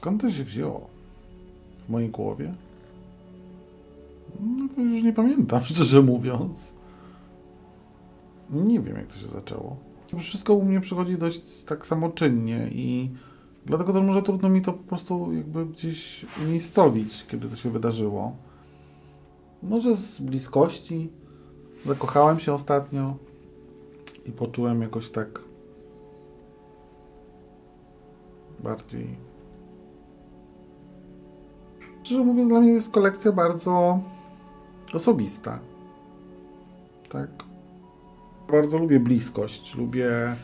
Skąd to się wzięło? W mojej głowie? No, już nie pamiętam, szczerze mówiąc. Nie wiem, jak to się zaczęło. Wszystko u mnie przychodzi dość tak samoczynnie i dlatego też może trudno mi to po prostu jakby gdzieś umiejscowić, kiedy to się wydarzyło. Może z bliskości. Zakochałem się ostatnio i poczułem jakoś tak bardziej. Szczerze mówiąc, dla mnie jest kolekcja bardzo osobista. Tak. Bardzo lubię bliskość, lubię,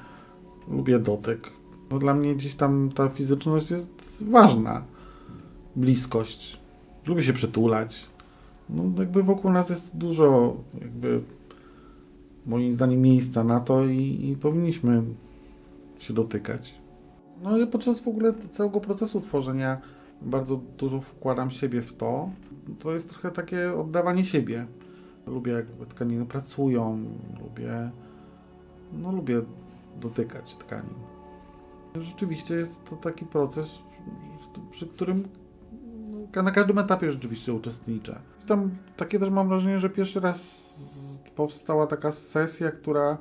lubię dotyk. Dla mnie gdzieś tam ta fizyczność jest ważna. Bliskość. Lubię się przytulać. No jakby wokół nas jest dużo jakby moim zdaniem miejsca na to i, i powinniśmy się dotykać. No i podczas w ogóle całego procesu tworzenia bardzo dużo wkładam siebie w to. To jest trochę takie oddawanie siebie. Lubię jak tkaniny pracują, lubię, no lubię dotykać tkanin. Rzeczywiście jest to taki proces, przy którym no, na każdym etapie rzeczywiście uczestniczę. Tam takie też mam wrażenie, że pierwszy raz powstała taka sesja, która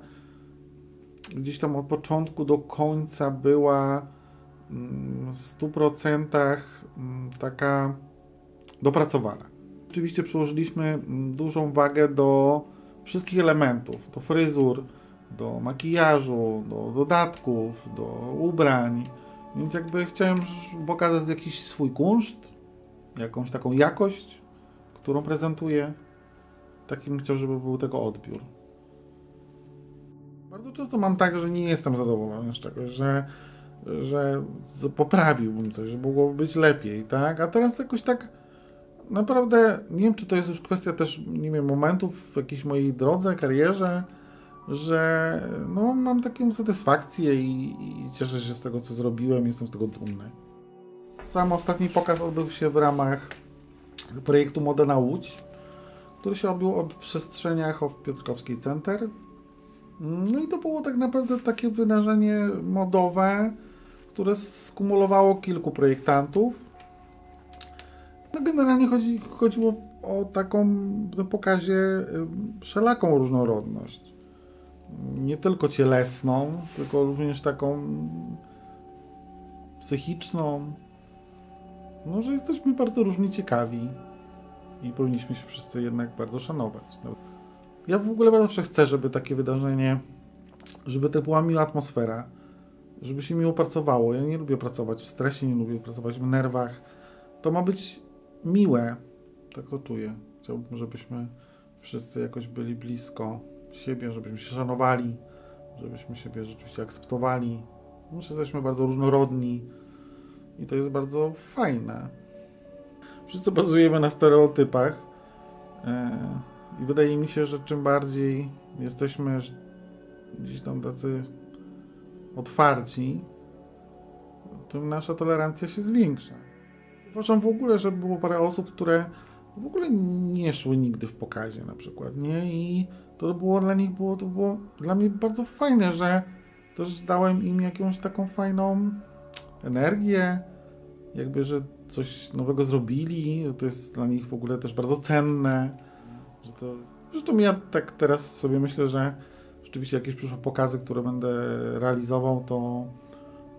gdzieś tam od początku do końca była 100% mm, taka dopracowana. Oczywiście przyłożyliśmy mm, dużą wagę do wszystkich elementów, do fryzur, do makijażu, do dodatków, do ubrań. Więc jakby chciałem pokazać jakiś swój kunszt, jakąś taką jakość, którą prezentuję. Takim chciał, żeby był tego odbiór. Bardzo często mam tak, że nie jestem zadowolony z czegoś, że, że poprawiłbym coś, że mogłoby być lepiej, tak? A teraz jakoś tak naprawdę, nie wiem, czy to jest już kwestia też, nie wiem, momentów w jakiejś mojej drodze, karierze, że no, mam taką satysfakcję i, i cieszę się z tego, co zrobiłem, jestem z tego dumny. Sam ostatni pokaz odbył się w ramach projektu Moda na Łódź, który się odbył w przestrzeniach w Piotrkowskiej Center. No i to było tak naprawdę takie wydarzenie modowe, które skumulowało kilku projektantów. No generalnie chodzi, chodziło o taką na pokazie y, wszelaką różnorodność. Nie tylko cielesną, tylko również taką psychiczną. No, że jesteśmy bardzo różnie ciekawi i powinniśmy się wszyscy jednak bardzo szanować. No. Ja w ogóle zawsze chcę, żeby takie wydarzenie, żeby to była miła atmosfera, żeby się miło pracowało. Ja nie lubię pracować w stresie, nie lubię pracować w nerwach. To ma być miłe. Tak to czuję. Chciałbym, żebyśmy wszyscy jakoś byli blisko siebie, żebyśmy się szanowali, żebyśmy siebie rzeczywiście akceptowali. My że jesteśmy bardzo różnorodni i to jest bardzo fajne. Wszyscy bazujemy na stereotypach. e, I wydaje mi się, że czym bardziej jesteśmy gdzieś tam tacy otwarci, tym nasza tolerancja się zwiększa. Uważam w ogóle, że było parę osób, które w ogóle nie szły nigdy w pokazie na przykład, nie? I to było dla nich, było, to było dla mnie bardzo fajne, że też dałem im jakąś taką fajną energię, jakby, że coś nowego zrobili, że to jest dla nich w ogóle też bardzo cenne, że to, zresztą ja tak teraz sobie myślę, że rzeczywiście jakieś przyszłe pokazy, które będę realizował, to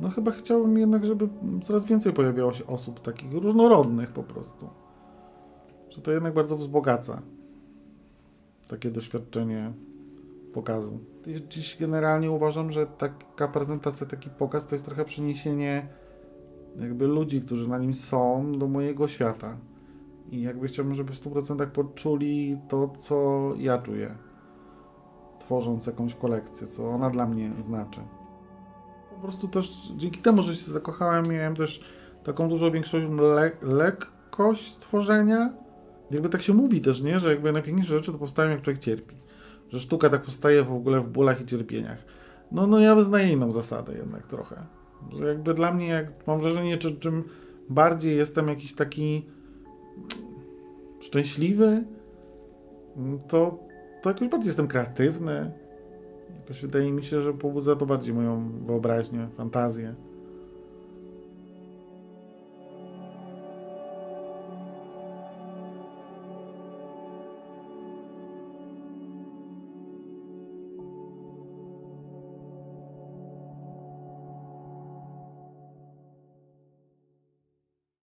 no chyba chciałbym jednak, żeby coraz więcej pojawiało się osób takich różnorodnych po prostu. Że to jednak bardzo wzbogaca takie doświadczenie pokazu. Dziś generalnie uważam, że taka prezentacja, taki pokaz to jest trochę przeniesienie jakby ludzi, którzy na nim są, do mojego świata. I jakby chciałbym, żeby w 100% poczuli to, co ja czuję, tworząc jakąś kolekcję, co ona dla mnie znaczy. Po prostu też dzięki temu, że się zakochałem, miałem też taką dużo większą le lekkość tworzenia. Jakby tak się mówi też, nie? Że jakby najpiękniejsze rzeczy to powstają jak człowiek cierpi. Że sztuka tak powstaje w ogóle w bólach i cierpieniach. No, no ja wyznaję inną zasadę jednak trochę. Że jakby dla mnie, jak mam wrażenie, czy, czym bardziej jestem jakiś taki szczęśliwy, to, to jakoś bardziej jestem kreatywny. Jakoś wydaje mi się, że pobudza to bardziej moją wyobraźnię, fantazję.